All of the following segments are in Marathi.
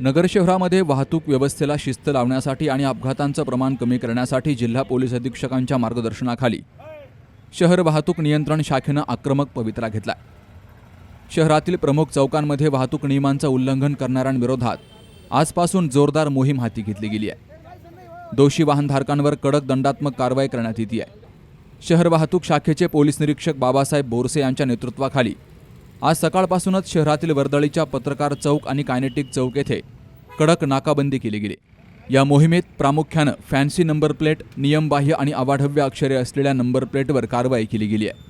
नगर शहरामध्ये वाहतूक व्यवस्थेला शिस्त लावण्यासाठी आणि अपघातांचं प्रमाण कमी करण्यासाठी जिल्हा पोलीस अधीक्षकांच्या मार्गदर्शनाखाली शहर वाहतूक नियंत्रण शाखेनं आक्रमक पवित्रा घेतला शहरातील प्रमुख चौकांमध्ये वाहतूक नियमांचं उल्लंघन करणाऱ्यांविरोधात आजपासून जोरदार मोहीम हाती घेतली गेली आहे. दोषी वाहनधारकांवर कडक दंडात्मक कारवाई करण्यात येते आहे. शहर वाहतूक शाखेचे पोलीस निरीक्षक बाबासाहेब बोरसे यांच्या नेतृत्वाखाली आज सकाळपासूनच शहरातील वर्दळीच्या पत्रकार चौक आणि कायनेटिक चौक येथे कडक नाकाबंदी केली गेली. या मोहिमेत प्रामुख्यानं फॅन्सी नंबर प्लेट नियमबाह्य आणि अवाढव्य अक्षरे असलेल्या नंबर प्लेटवर कारवाई केली गेली आहे.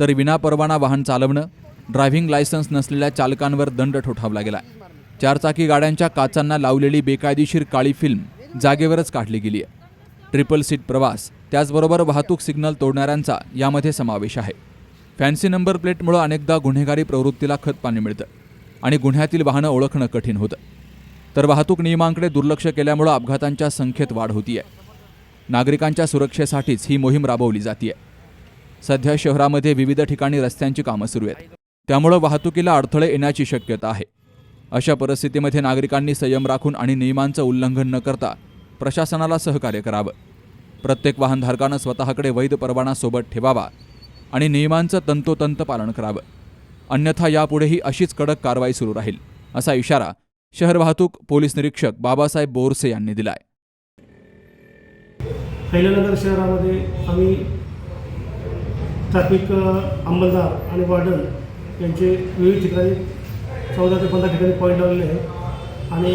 तर विनापरवाना वाहन चालवणं ड्रायव्हिंग लायसन्स नसलेल्या चालकांवर दंड ठोठावला गेला चारचाकी गाड्यांच्या काचांना लावलेली बेकायदेशीर काळी फिल्म जागेवरच काढली गेली आहे. ट्रिपल सीट प्रवास त्याचबरोबर वाहतूक सिग्नल तोडणाऱ्यांचा यामध्ये समावेश आहे. फॅन्सी नंबर प्लेटमुळं अनेकदा गुन्हेगारी प्रवृत्तीला खतपाणी मिळतं आणि गुन्ह्यातील वाहनं ओळखणं कठीण होतं. तर वाहतूक नियमांकडे दुर्लक्ष केल्यामुळं अपघातांच्या संख्येत वाढ होतीये. नागरिकांच्या सुरक्षेसाठीच ही मोहीम राबवली जाते सध्या शहरामध्ये विविध ठिकाणी रस्त्यांची कामं सुरू आहेत. त्यामुळं वाहतुकीला अडथळे येण्याची शक्यता आहे. अशा परिस्थितीमध्ये नागरिकांनी संयम राखून आणि नियमांचं उल्लंघन न करता प्रशासनाला सहकार्य करावं. प्रत्येक वाहनधारकानं स्वतःकडे वैध परवाना सोबत ठेवावा आणि नियमांचं तंतोतंत पालन करावं. अन्यथा यापुढेही अशीच कडक कारवाई सुरू राहील असा इशारा शहर वाहतूक पोलीस निरीक्षक बाबासाहेब बोरसे यांनी दिलाय. अहिल्यानगर शहरामध्ये आम्ही ट्रॅफिक अंमलदार आणि वार्डन यांचे विविध ठिकाणी चौदा ते पंधरा ठिकाणी पॉईंट लावलेले आहेत. आणि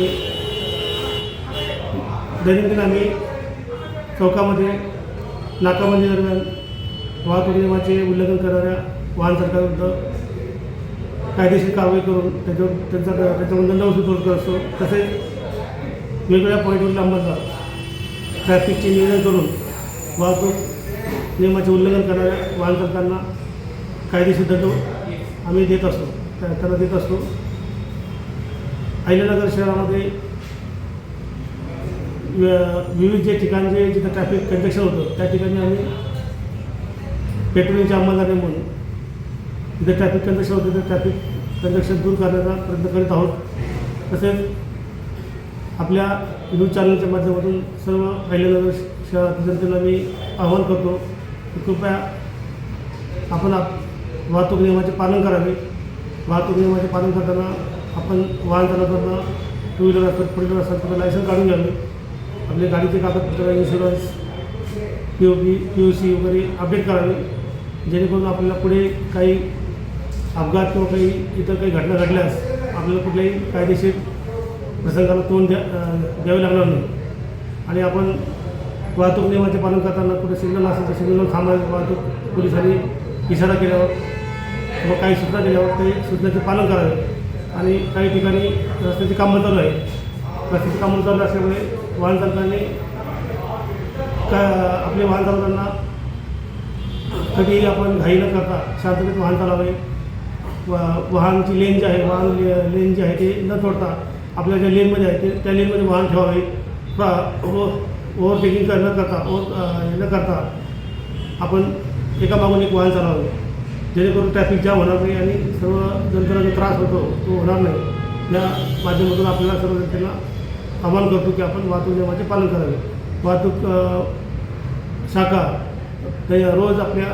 दैनंदिन आम्ही चौकामध्ये नाकाबंदी दरम्यान वाहतूक नियमाचे उल्लंघन करणाऱ्या वाहन सरकारविरुद्ध कायदेशीर कारवाई करून त्याच्यावर त्यांचा त्याच्यावर दंड वसूल करत असतो. तसेच वेगवेगळ्या पॉईंटवर अंमलदार ट्रॅफिकचे नियोजन करून वाहतूक नियमाचे उल्लंघन करणाऱ्या वाहन चालकांना कायदेशीर दंड आम्ही देत असतो. त्या- त्यांना देत असतो. अहिल्यानगर शहरामध्ये वि- विविध जे ठिकाणचे जिथं ट्रॅफिक कंजेक्शन होतं त्या ठिकाणी आम्ही पेट्रोलिंगचे अंमलदार म्हणून. जिथे ट्रॅफिक कंडक्शन होते तर ट्रॅफिक कंडक्शन दूर करण्याचा प्रयत्न करीत आहोत. तसेच आपल्या न्यूज चॅनलच्या माध्यमातून सर्व अहिल्यानगर शहरातील जनतेला मी आवाहन करतो की कृपया आपण आप वाहतूक नियमाचे पालन करावे. वाहतूक नियमाचे पालन करताना आपण वाहन चालवताना टू व्हीलर असतात फोर व्हीलर असतात त्याचं लायसन्स काढून घ्यावे. आपले गाडीचे कागदपत्र insurance P O P P O C वगैरे अपडेट करावे. जेणेकरून आपल्याला पुढे काही अपघात किंवा काही इतर काही घटना घडल्यास आपल्याला कुठल्याही कायदेशीर प्रसंगाला तोंड द्या द्यावे लागणार नाही. आणि आपण वाहतूक नियमाचे पालन करताना कुठे सिग्नल असेल तर सिग्नलवर थांबायचं वाहतूक पोलिसांनी इशारा केल्यावर किंवा काही सूचना दिल्यावर ते सूचनाचे पालन करावे. आणि काही ठिकाणी रस्त्याची कामं चालू आहे. रस्त्याची कामं चालू असल्यामुळे वाहन चालकांनी का आपले वाहन चालवताना कधीही आपण घाई न करता शांततेत वाहन चालावे वा- वाहनची लेन जी आहे वाहन लेन जी आहे ते न तोडता आपल्या ज्या लेनमध्ये आहे ते त्या लेनमध्ये वाहन ठेवावे. ओव्हरटेकिंग कर न करता ओव्हर हे न करता आपण एका मागून एक वाहन चालवावे. जेणेकरून ट्रॅफिक जाम होणार नाही आणि सर्व जनतेला जो त्रास होतो तो होणार नाही. या माध्यमातून आपल्याला सर्व जनतेला आवाहन करतो की आपण वाहतूक नियमाचे पालन करावे. वाहतूक शाखा रोज आपल्या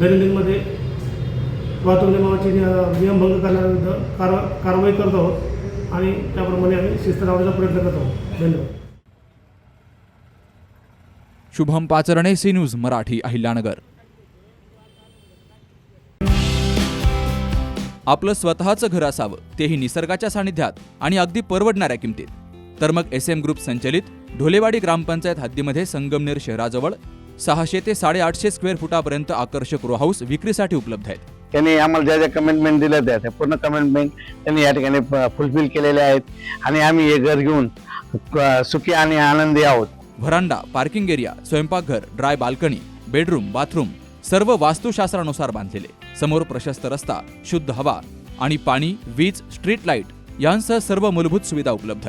दैनंदिनमध्ये वाहतूक नियमाचे नियमभंग करण्याविरुद्ध कार कारवाई करत आहोत आणि त्याप्रमाणे आम्ही शिस्त लावण्याचा प्रयत्न करत आहोत. धन्यवाद. Shubham Pacharne C news Marathi Ahilyanagar. आपलं स्वतःचं घर असावं तेही निसर्गाच्या सानिध्यात आणि अगदी परवडणाऱ्या किमतीत. तर मग एस एम ग्रुप संचलित ढोलेवाडी ग्रामपंचायत हद्दीमध्ये संगमनेर शहराजवळ सहाशे ते साडेआठशे स्क्वेअर फुटापर्यंत आकर्षक रो हाऊस विक्रीसाठी उपलब्ध आहेत. त्यांनी आम्हाला ज्या ज्या कमेंटमेंट दिल्या त्या त्या पूर्ण कमेंटमेंट त्यांनी या ठिकाणी फुलफिल केलेल्या आहेत. आणि आम्ही हे घर घेऊन सुखी आणि आनंदी आहोत. व्हरांडा पार्किंग एरिया स्वयंपाकघर ड्राय बाल्कनी बेडरूम बाथरूम सर्व वास्तुशास्त्रानुसार बांधलेले. समोर प्रशस्त रस्ता शुद्ध हवा आणि पाणी वीज स्ट्रीट लाइट यांसह सर्व मूलभूत सुविधा उपलब्ध.